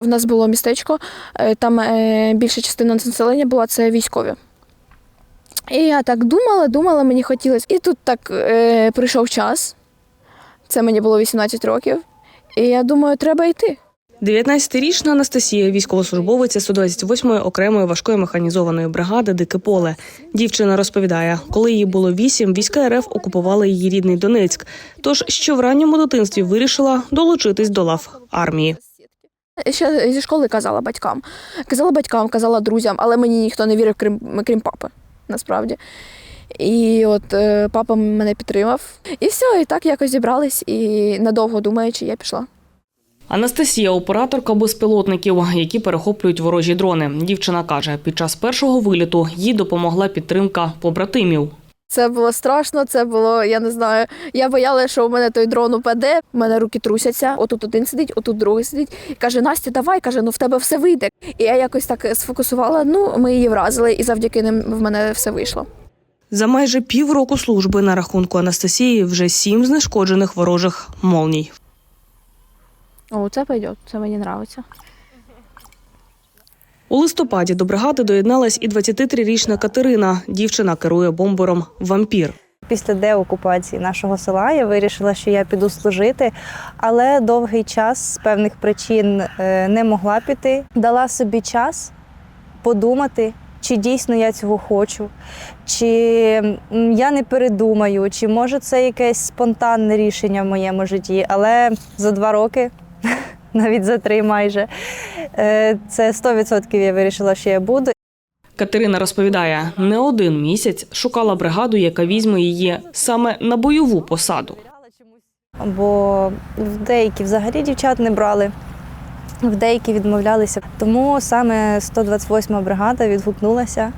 В нас було містечко, е, там е, більша частина населення була це військові. І я так думала, думала, мені хотілося. І тут так е, прийшов час. Це мені було 18 років. І я думаю, треба йти. 19-річна Анастасія, військовослужбовиця 128-ї окремої важкої механізованої бригади Дике поле. Дівчина розповідає, коли їй було вісім, війська РФ окупували її рідний Донецьк. Тож ще в ранньому дитинстві вирішила долучитись до лав армії. Ще зі школи казала батькам. Казала батькам, казала друзям, але мені ніхто не вірив, крім, крім папи, насправді. І от е, папа мене підтримав. І все, і так якось зібрались, і надовго думаючи, я пішла. Анастасія операторка безпілотників, які перехоплюють ворожі дрони. Дівчина каже, під час першого виліту їй допомогла підтримка побратимів. Це було страшно, це було, я не знаю. Я боялася, що у мене той дрон упаде, у мене руки трусяться. Отут один сидить, отут другий сидить. І каже, Настя, давай, каже, ну в тебе все вийде. І я якось так сфокусувала. Ну, ми її вразили, і завдяки ним в мене все вийшло. За майже півроку служби на рахунку Анастасії вже сім знешкоджених ворожих молній. О, це пойде, це мені подобається. У листопаді до бригади доєдналась і 23-річна Катерина. Дівчина керує бомбером Вампір. Після деокупації нашого села я вирішила, що я піду служити, але довгий час з певних причин е, не могла піти. Дала собі час подумати, чи дійсно я цього хочу, чи я не передумаю, чи може це якесь спонтанне рішення в моєму житті. Але за два роки, навіть за три майже, е, це 100% я вирішила, що я буду. Катерина розповідає, не один місяць шукала бригаду, яка візьме її саме на бойову посаду. бо в деякі взагалі дівчат не брали, в деякі відмовлялися. Тому саме 128 бригада відгукнулася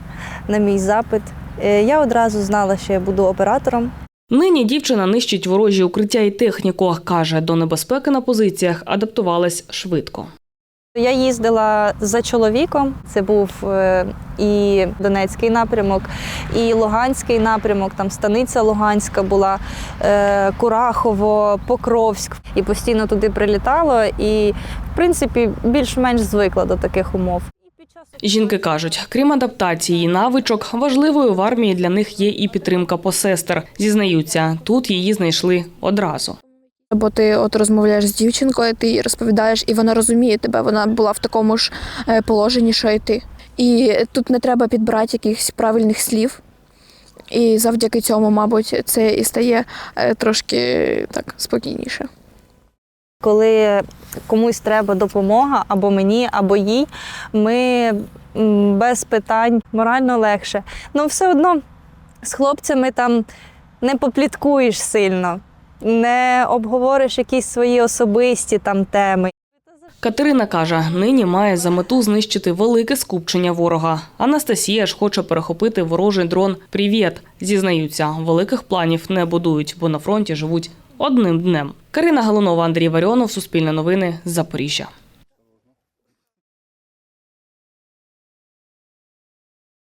на мій запит. Е, Я одразу знала, що я буду оператором. Нині дівчина нищить ворожі укриття і техніку. каже, до небезпеки на позиціях адаптувалась швидко. Я їздила за чоловіком. Це був е, і Донецький напрямок, і Луганський напрямок. Там станиця Луганська була, е, Курахово, Покровськ. І постійно туди прилітало. І, в принципі, більш-менш звикла до таких умов. Жінки кажуть, крім адаптації і навичок, важливою в армії для них є і підтримка посестер. Зізнаються, тут її знайшли одразу. Бо ти от розмовляєш з дівчинкою, ти їй розповідаєш, і вона розуміє тебе. Вона була в такому ж е, положенні, що і ти. І тут не треба підбирати якихось правильних слів. І завдяки цьому, мабуть, це і стає е, трошки так спокійніше. Коли комусь треба допомога або мені, або їй, ми без питань морально легше. Ну, все одно з хлопцями там не попліткуєш сильно, не обговориш якісь свої особисті там теми. Катерина каже, нині має за мету знищити велике скупчення ворога. Анастасія ж хоче перехопити ворожий дрон Привіт. Зізнаються, великих планів не будують, бо на фронті живуть одним днем. Карина Галунова, Андрій Варіонов, Суспільне новини, Запоріжжя.